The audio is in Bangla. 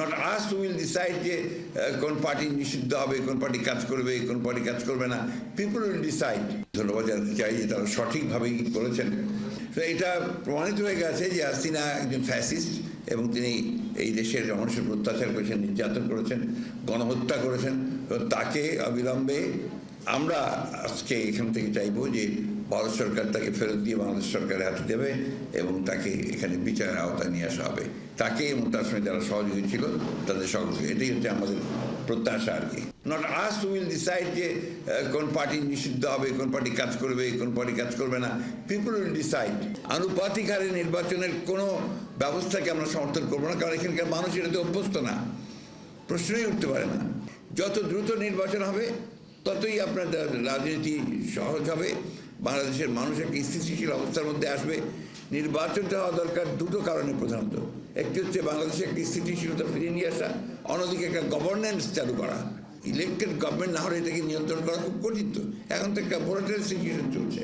Not us to will decide যে কোন পার্টি নিষিদ্ধ হবে, কোন পার্টি কাজ করবে, কোন পার্টি কাজ করবে না। পিপুল উইল ডিসাইড ধন্যবাদ জানাতে চাই যে তারা সঠিকভাবেই করেছেন তো এটা প্রমাণিত হয়ে গেছে যে হাসিনা একজন ফ্যাসিস্ট এবং তিনি এই দেশের মানুষের অত্যাচার করেছেন, নির্যাতন করেছেন, গণহত্যা করেছেন। তাকে অবিলম্বে আমরা আজকে এখান থেকে চাইব যে ভারত সরকার তাকে ফেরত দিয়ে বাংলাদেশ সরকারের হাতে দেবে এবং তাকে এখানে বিচারের আওতায় নিয়ে আসা হবে। তাকে এবং তার সঙ্গে যারা সহযোগী ছিল, তাদের সকলকে এটাই হচ্ছে আমাদের প্রত্যাশা আর কি। নট আস উইল ডিসাইড যে কোন পার্টি নিষিদ্ধ হবে, কোন পার্টি কাজ করবে, কোন পার্টি কাজ করবে না। পিপুল উইল ডিসাইড আনুপাতিক হারে নির্বাচনের কোনো ব্যবস্থাকে আমরা সমর্থন করব না, কারণ এখানকার মানুষ এটাতে অভ্যস্ত না। প্রশ্নই উঠতে পারে না। যত দ্রুত নির্বাচন হবে ততই আপনার রাজনীতি সহজ হবে। বাংলাদেশের মানুষ একটা স্থিতিশীল অবস্থার মধ্যে আসবে। নির্বাচনটা হওয়া দরকার দুটো কারণে প্রধানত। একটি হচ্ছে বাংলাদেশে একটি স্থিতিশীলতা ফিরিয়ে নিয়ে আসা, অন্যদিকে একটা গভর্নেন্স চালু করা। ইলেকটেড গভর্নমেন্ট না হলে এটাকে নিয়ন্ত্রণ করা খুব কঠিন তো। এখন তো একটা ভোলাটাইল সিচুয়েশন চলছে।